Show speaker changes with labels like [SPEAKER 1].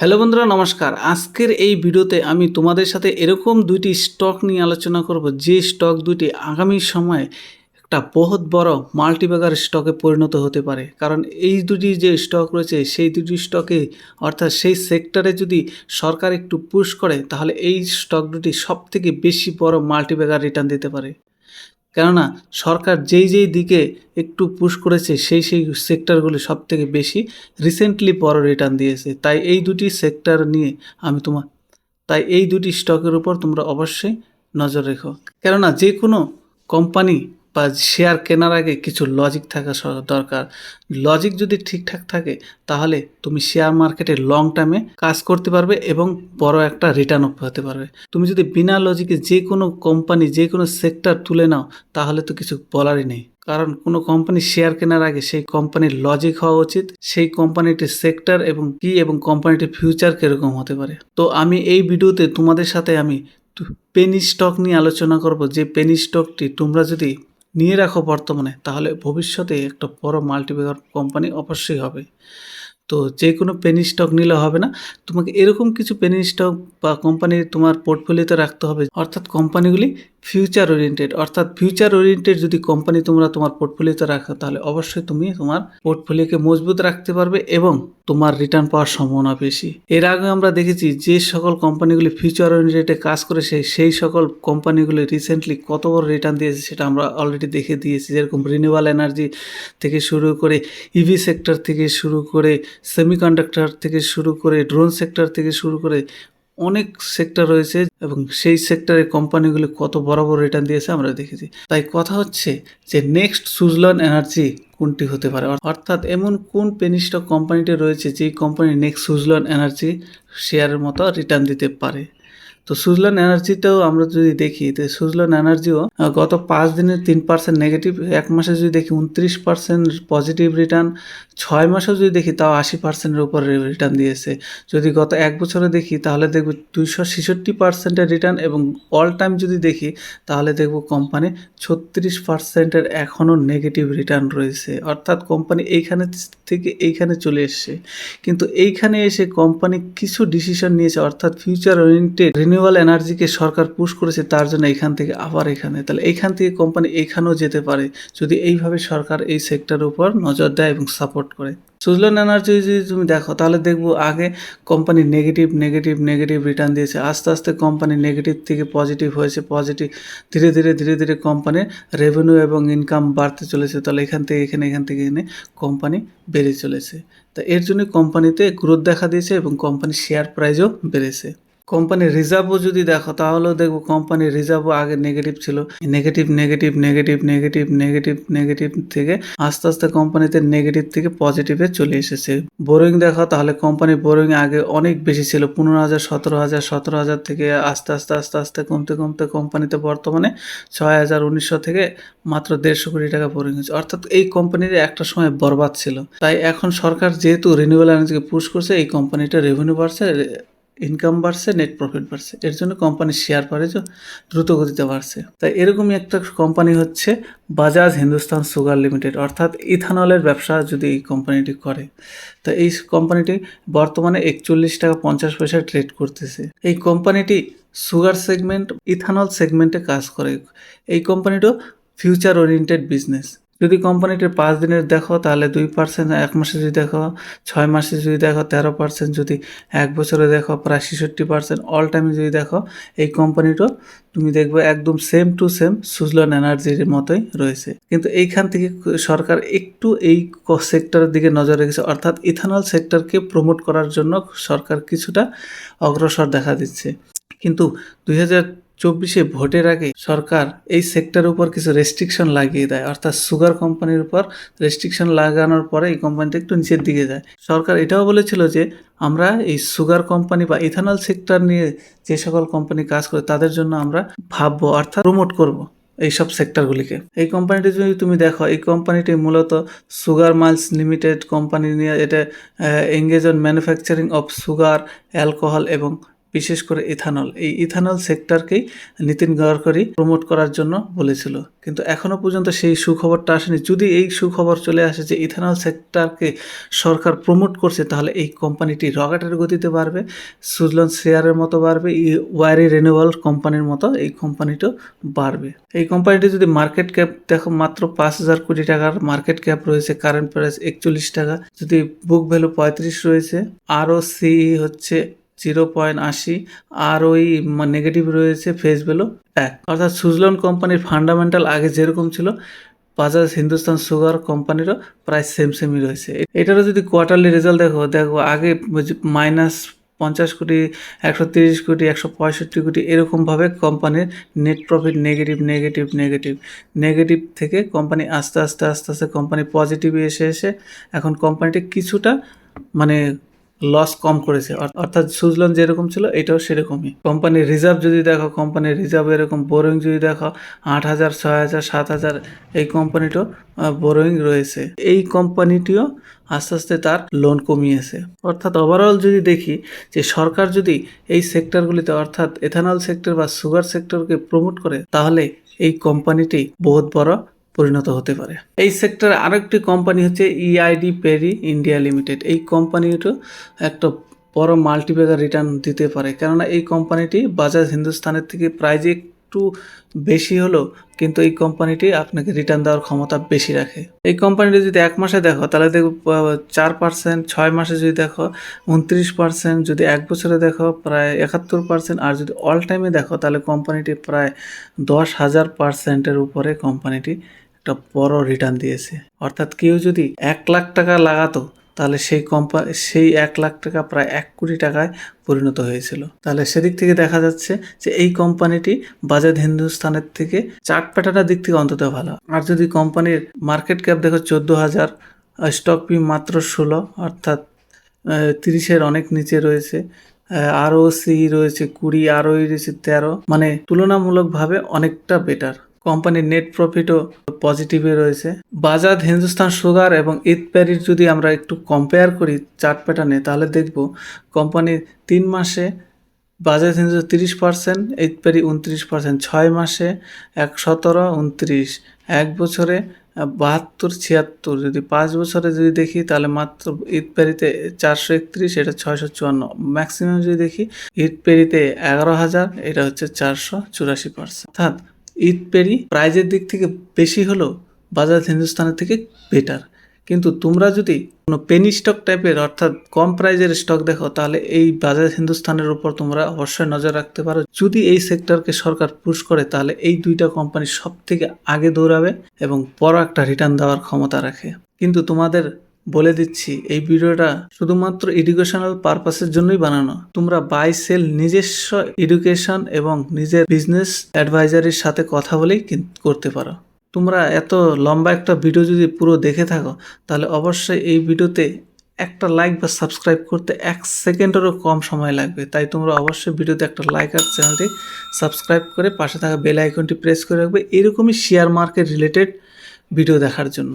[SPEAKER 1] Hello বন্ধুরা, নমস্কার। আজকের এই ভিডিওতে আমি তোমাদের সাথে এরকম দুইটি স্টক নিয়ে আলোচনা করব। যে স্টক দুইটি আগামী সময়ে একটা বহুত বড় মাল্টিব্যাগার স্টকে পরিণত হতে পারে। কারণ এই দুটি যে স্টক রয়েছে, সেই দুটি স্টকে, অর্থাৎ সেই সেক্টরে যদি সরকার একটু পুশ করে, তাহলে এই স্টক দুটি সব থেকে বেশি বড় মাল্টিব্যাগার রিটার্ন দিতে পারে। কেননা সরকার যেই যেই দিকে একটু পুশ করেছে, সেই সেই সেক্টরগুলি সব থেকে বেশি রিসেন্টলি বড় রিটার্ন দিয়েছে। তাই এই দুটি সেক্টর নিয়ে আমি তোমার তাই এই দুটি স্টকের উপর তোমরা অবশ্যই নজর রেখো। কেননা যে কোনো কোম্পানি বা শেয়ার কেনার আগে কিছু লজিক থাকা দরকার। লজিক যদি ঠিকঠাক থাকে, তাহলে তুমি শেয়ার মার্কেটে লং টার্মে কাজ করতে পারবে এবং বড় একটা রিটার্ন অফ হতে পারবে। তুমি যদি বিনা লজিকে যে কোনো কোম্পানি যে কোনো সেক্টর তুলে নাও, তাহলে তো কিছু বলারই নেই। কারণ কোনো কোম্পানি শেয়ার কেনার আগে সেই কোম্পানির লজিক হওয়া উচিত, সেই কোম্পানিটির সেক্টর এবং কি এবং কোম্পানিটির ফিউচার কীরকম হতে পারে। তো আমি এই ভিডিওতে তোমাদের সাথে আমি পেনি স্টক নিয়ে আলোচনা করব। যে পেনি স্টকটি তোমরা যদি নিয়ে রাখো বর্তমানে, তাহলে ভবিষ্যতে একটা বড় মাল্টিপ্লেয়ার কোম্পানি অবশ্যই হবে। তো যে কোনো পেনি স্টক নিলে হবে না। তোমাকে এরকম কিছু পেনি স্টক বা কোম্পানি তোমার পোর্টফোলিওতে রাখতে হবে। অর্থাৎ কোম্পানিগুলি ফিউচার ওরিয়েন্টেড অর্থাৎ ফিউচার ওরিয়েন্টেড যদি কোম্পানি তোমরা তোমার পোর্টফোলিওতে রাখো, তাহলে অবশ্যই তুমি তোমার পোর্টফোলিওকে মজবুত রাখতে পারবে এবং তোমার রিটার্ন পাওয়ার সম্ভাবনা বেশি। এর আগে আমরা দেখেছি যে সকল কোম্পানিগুলি ফিউচার ওরিয়েন্টেডে কাজ করে সেই সেই সকল কোম্পানিগুলি রিসেন্টলি কত বড় রিটার্ন দিয়েছে সেটা আমরা অলরেডি দেখে দিয়েছি। যেরকম রিনিউয়াল এনার্জি থেকে শুরু করে ইভি সেক্টর থেকে শুরু করে সেমিকন্ডাক্টর থেকে শুরু করে ড্রোন সেক্টর থেকে শুরু করে অনেক সেক্টর রয়েছে এবং সেই সেক্টরের কোম্পানিগুলি কত বড় বড় রিটার্ন দিয়েছে আমরা দেখেছি। তাই কথা হচ্ছে যে নেক্সট সুজলন এনার্জি কোনটি হতে পারে? অর্থাৎ এমন কোন পেনিস্টক কোম্পানিটি রয়েছে যেই কোম্পানি নেক্সট সুজলন এনার্জি শেয়ারের মতো রিটার্ন দিতে পারে? তো সুজলন এনার্জিতেও আমরা যদি দেখি, তো সুজলন এনার্জিও গত পাঁচ দিনে তিন পার্সেন্ট নেগেটিভ এক মাসে যদি দেখি উনত্রিশ পার্সেন্ট পজিটিভ রিটার্ন ছয় মাসেও যদি দেখি তাও আশি পার্সেন্টের উপর রিটার্ন দিয়েছে। যদি গত এক বছরে দেখি তাহলে দেখব দুইশো ছেষট্টি পার্সেন্টের রিটার্ন এবং অল টাইম যদি দেখি তাহলে দেখব কোম্পানি ছত্রিশ পার্সেন্টের এখনও নেগেটিভ রিটার্ন রয়েছে। অর্থাৎ কোম্পানি এইখানে থেকে এইখানে চলে এসছে। কিন্তু এইখানে এসে কোম্পানি কিছু ডিসিশন নিয়েছে, অর্থাৎ ফিউচার ওরিয়েন্টেড রিনিউয়াল এনার্জিকে সরকার পুশ করেছে তার জন্য এখান থেকে আবার এখানে। তাহলে এখান থেকে কোম্পানি এখানেও যেতে পারে যদি এইভাবে সরকার এই সেক্টরের উপর নজর দেয় এবং সাপোর্ট করে। সুজলন এনার্জি যদি তুমি দেখো, তাহলে দেখব আগে company negative negative negative return দিয়েছে। আস্তে আস্তে কোম্পানি নেগেটিভ থেকে পজিটিভ হয়েছে পজিটিভ ধীরে ধীরে ধীরে ধীরে কোম্পানির রেভিনিউ এবং ইনকাম বাড়তে চলেছে। তাহলে এখান থেকে এখানে, এখান থেকে এখানে কোম্পানি বেড়ে চলেছে। তা এর জন্য কোম্পানিতে গ্রোথ দেখা দিয়েছে এবং কোম্পানির শেয়ার প্রাইসও বেড়েছে। কোম্পানির রিজার্ভও যদি দেখো, তাহলেও দেখব কোম্পানির রিজার্ভও আগে নেগেটিভ ছিল। Negative negative negative negative negative negative থেকে আস্তে আস্তে কোম্পানিতে নেগেটিভ থেকে পজিটিভে চলে এসেছে। বোরিং দেখো, তাহলে কোম্পানি বোরিং আগে অনেক বেশি ছিল, পনেরো হাজার, সতেরো হাজার সতেরো হাজার থেকে আস্তে আস্তে আস্তে আস্তে কমতে কমতে কোম্পানিতে বর্তমানে ছয় হাজার, উনিশশো থেকে মাত্র দেড়শো কোটি টাকা বোরিং হয়েছে। অর্থাৎ এই কোম্পানির একটা সময় বরবাদ ছিল। তাই এখন সরকার যেহেতু রিনিউয়াল এনার্জিকে পুশ করছে, এই কোম্পানিটা রেভিনিউ বাড়ছে ইনকাম বাড়ছে নেট প্রফিট বাড়ছে। এর জন্য কোম্পানির শেয়ার প্রাইস দ্রুত গতিতে বাড়ছে। তাই এরকমই একটা কোম্পানি হচ্ছে বাজাজ হিন্দুস্তান সুগার লিমিটেড অর্থাৎ ইথানলের ব্যবসা যদি এই কোম্পানিটি করে। তা এই কোম্পানিটি বর্তমানে একচল্লিশ টাকা পঞ্চাশ পয়সা ট্রেড করতেছে। এই কোম্পানিটি সুগার সেগমেন্ট ইথানল সেগমেন্টে কাজ করে। এই কোম্পানিটিও ফিউচার ওরিয়েন্টেড বিজনেস যদি কোম্পানিটির পাঁচ দিনের দেখো, তাহলে দুই পার্সেন্ট এক মাসে যদি দেখো, ছয় মাসে যদি দেখো, তেরো পার্সেন্ট যদি এক বছরে দেখো, প্রায় ছেষট্টি পার্সেন্ট অল টাইমে যদি দেখো, এই কোম্পানিটাও তুমি দেখবে একদম সেম টু সেম সুজলন এনার্জির মতোই রয়েছে। কিন্তু এইখান থেকে সরকার একটু এই সেক্টরের দিকে নজর রেখেছে, অর্থাৎ ইথানল সেক্টরকে প্রমোট করার জন্য সরকার কিছুটা অগ্রসর দেখা দিচ্ছে। কিন্তু দুই হাজার চব্বিশে ভোটের আগে সরকার এই সেক্টরের উপর কিছু রেস্ট্রিকশন লাগিয়ে দেয়। অর্থাৎ সুগার কোম্পানির উপর রেস্ট্রিকশন লাগানোর পরে এই কোম্পানিটা একটু নিচের দিকে যায়। সরকার এটাও বলেছিল যে, আমরা এই সুগার কোম্পানি বা ইথানল সেক্টর নিয়ে যে সকল কোম্পানি কাজ করে, তাদের জন্য আমরা ভাববো, অর্থাৎ প্রমোট করব এইসব সেক্টরগুলিকে এই কোম্পানিটি যদি তুমি দেখো, এই কোম্পানিটি মূলত সুগার মাইলস লিমিটেড কোম্পানি নিয়ে এটা engage on manufacturing of sugar alcohol এবং বিশেষ করে ইথানল। এই ইথানল সেক্টরকেই নীতিন গডকরি প্রমোট করার জন্য বলেছিল। কিন্তু এখনও পর্যন্ত সেই সুখবরটা আসেনি। যদি এই সুখবর চলে আসে যে ইথানল সেক্টরকে সরকার প্রমোট করছে, তাহলে এই কোম্পানিটি রকেটের গতিতে বাড়বে, সুজলন শেয়ারের মতো বাড়বে, ই- ওয়ারি রেনুয়াল কোম্পানির মতো এই কোম্পানিটাও বাড়বে। এই কোম্পানিটি যদি মার্কেট ক্যাপ, দেখো মাত্র পাঁচ হাজার কোটি টাকার মার্কেট ক্যাপ রয়েছে, কারেন্ট প্রাইস একচল্লিশ টাকা। যদি বুক ভ্যালু পঁয়ত্রিশ রয়েছে, আরও সি হচ্ছে জিরো পয়েন্ট আশি আর ওই নেগেটিভ রয়েছে ফেস ভ্যালু এক। অর্থাৎ সুজলন কোম্পানির ফান্ডামেন্টাল আগে যেরকম ছিল বাজাজ হিন্দুস্তান সুগার কোম্পানিরও প্রায় সেম সেমই রয়েছে। এটারও যদি কোয়ার্টারলি রেজাল্ট দেখো দেখো আগে মাইনাস পঞ্চাশ কোটি, একশো তিরিশ কোটি, একশো পঁয়ষট্টি কোটি এরকমভাবে কোম্পানির net profit negative negative negative negative থেকে কোম্পানি আস্তে আস্তে আস্তে আস্তে কোম্পানি পজিটিভে এসে এসে এখন কোম্পানিটি কিছুটা মানে লস কম করেছে। অর- অর্থাৎ সুজলন যেরকম ছিল, এটাও সেরকমই। কোম্পানির রিজার্ভ যদি দেখো কোম্পানির রিজার্ভ এরকম বোরিং যদি দেখো, আট হাজার, ছয় হাজার, সাত হাজার, এই কোম্পানিটাও বোরোয়িং রয়েছে। এই কোম্পানিটিও আস্তে আস্তে তার লোন কমিয়েছে। অর্থাৎ ওভারঅল যদি দেখি, যে সরকার যদি এই সেক্টরগুলিতে অর্থাৎ এথানল সেক্টর বা সুগার সেক্টরকে প্রমোট করে, তাহলে এই কোম্পানিটি বহুত বড় পরিণত হতে পারে। এই সেক্টরে আরেকটি কোম্পানি হচ্ছে ইআইডি পেরি ইন্ডিয়া লিমিটেড এই কোম্পানিটা একটা বড় মাল্টিপ্যাকার রিটার্ন দিতে পারে। কেননা এই কোম্পানিটি বাজাজ হিন্দুস্তানের থেকে প্রাইজ একটু বেশি হলো কিন্তু এই কোম্পানিটি আপনাকে রিটার্ন দেওয়ার ক্ষমতা বেশি রাখে। এই কোম্পানিটি যদি এক মাসে দেখো, তাহলে দেখো চার পার্সেন্ট ছয় মাসে যদি দেখো, উনত্রিশ পার্সেন্ট যদি এক বছরে দেখো, প্রায় একাত্তর পার্সেন্ট আর যদি অল টাইমে দেখো, তাহলে কোম্পানিটি প্রায় দশ হাজার পার্সেন্টের উপরে কোম্পানিটি একটা বড় রিটার্ন দিয়েছে। অর্থাৎ কেউ যদি এক লাখ টাকা লাগাতো তাহলে সেই কোম্পানি সেই এক লাখ টাকা প্রায় এক কোটি টাকায় পরিণত হয়েছিল। তাহলে সেদিক থেকে দেখা যাচ্ছে যে এই কোম্পানিটি বাজাজ হিন্দুস্তানের থেকে চার্ট প্যাটার্নের দিক থেকে অন্তত ভালো। আর যদি কোম্পানির মার্কেট ক্যাপ দেখো চোদ্দ হাজার স্টক পি মাত্র ষোলো, অর্থাৎ তিরিশের অনেক নিচে রয়েছে। আরও সি রয়েছে কুড়ি, আরও রয়েছে তেরো। মানে তুলনামূলকভাবে অনেকটা বেটার কোম্পানির নেট প্রফিটও পজিটিভে রয়েছে। বাজাজ, হিন্দুস্তান সুগার এবং ইট প্যারির যদি আমরা একটু কম্পেয়ার করি চার্ট প্যাটার্নে তাহলে দেখব কোম্পানির তিন মাসে বাজাজ, হিন্দুস্তান তিরিশ পার্সেন্ট এইট প্যারি উনত্রিশ পার্সেন্ট ছয় মাসে এক সতেরো, উনত্রিশ। এক বছরে বাহাত্তর, ছিয়াত্তর। যদি পাঁচ বছরে যদি দেখি, তাহলে মাত্র ঈদ পেরিতে চারশো একত্রিশ, এটা ছয়শো চুয়ান্ন। ম্যাক্সিমাম যদি দেখি, ঈদ পেরিতে এগারো হাজার, এটা হচ্ছে চারশো চুরাশি পার্সেন্ট অর্থাৎ ঈদ পেরি প্রাইজের দিক থেকে বেশি হলেও বাজাজ হিন্দুস্তানের থেকে বেটার। কিন্তু তোমরা যদি কোনো পেনি স্টক টাইপের অর্থাৎ কম প্রাইজের স্টক দেখো, তাহলে এই বাজাজ হিন্দুস্তানের উপর তোমরা অবশ্যই নজর রাখতে পারো। যদি এই সেক্টরকে সরকার পুশ করে, তাহলে এই দুইটা কোম্পানি সব থেকে আগে দৌড়াবে এবং বড় একটা রিটার্ন দেওয়ার ক্ষমতা রাখে। কিন্তু তোমাদের বলে দিচ্ছি, এই ভিডিওটা শুধুমাত্র এডুকেশনাল পারপাসের জন্যই বানানো। তোমরা বাই সেল নিজস্ব এডুকেশন এবং নিজের বিজনেস অ্যাডভাইজারির সাথে কথা বলেই করতে পারো। তোমরা এত লম্বা একটা ভিডিও যদি পুরো দেখে থাকো, তাহলে অবশ্যই এই ভিডিওতে একটা লাইক বা সাবস্ক্রাইব করতে এক সেকেন্ডেরও কম সময় লাগবে। তাই তোমরা অবশ্যই ভিডিওতে একটা লাইক আর চ্যানেলটি সাবস্ক্রাইব করে পাশে থাকা বেল আইকনটি প্রেস করে রাখবে। এরকমই শেয়ার মার্কেট রিলেটেড ভিডিও দেখার জন্য।